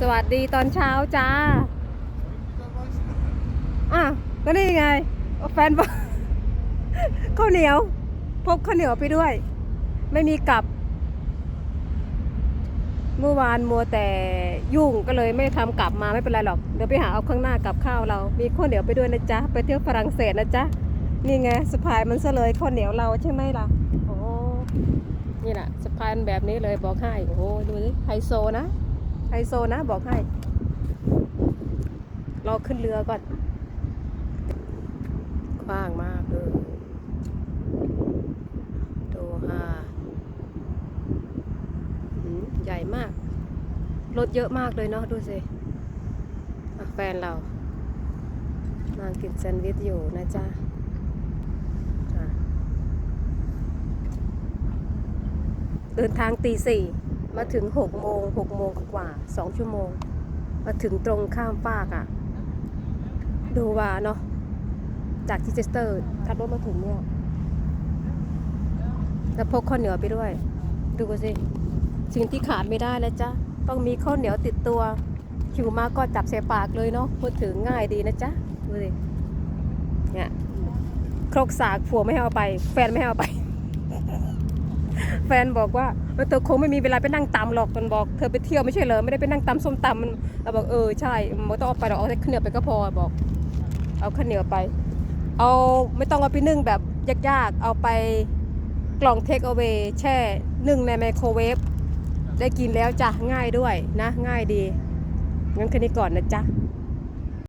สวัสดีตอนเช้าจ้าอะก็นี่ไง แฟนบอกข้าวเหนียว พกข้าวเหนียวไปด้วย ไม่มีกลับ เมื่อวานมัวแต่ยุ่งก็เลยไม่ทำกลับมาไม่เป็นไรหรอก เดี๋ยวไปหาเอาข้างหน้ากับข้าวเรา มีข้าวเหนียวไปด้วยนะจ๊ะ ไปเที่ยวฝรั่งเศสนะจ๊ะ นี่ไงสะพายมันซะเลยข้าวเหนียวเราใช่ไหมล่ะ โอ้ นี่แหละสะพายมันแบบนี้เลยบอกให้ โอ้โหดูสิไฮโซนะ ไฮโซนะบอกให้ รอขึ้นเรือก่อนกว้างมากเลยโดฮาใหญ่มาก รถเยอะมากเลยเนาะดูสิแฟนเรานางกินแซนด์วิชอยู่นะจ๊ะเดินทางตีสี่ มาถึงหกโมงหกโมงกว่าสองชั่วโมง มาถึงตรงข้ามฟากอะ่ะดูว่าเนาะจากทิเชสเตอร์ขับรถมาถึงเนี่ยแล้วพกข้าวเหนียวไปด้วย ดูสิสิ่งที่ขาดไม่ได้แล้วจ้ะต้องมีข้าวเหนียวติดตัวหิวมากก็จับใส่ปากเลยเนาะพูดถึงง่ายดีนะจ๊ะดูสิเนี่ยครกสากผัวไม่ให้เอาไป แฟนไม่ให้เอาไป ฟนบอกว่าเธอคงไม่มีเวลาไปนั่งตำหรอกมันบอกเธอไปเที่ยวไม่ใช่เหรอไม่ได้ไปนั่งตำส้มตำมันเราบอกเออใช่ไม่ต้องเอาไปหรอกเอาข้าวเหนียวไปก็พอบอก เอาข้าวเหนียวไป เอาไม่ต้องเอาไปนึ่งแบบยากๆเอาไปกล่องเทคเอา a y แช่นึ่งในไมโครเวฟได้กินแล้วจ้ะง่ายด้วยนะ ง่ายดีงั้นแค่นี้ก่อนนะจ๊ะ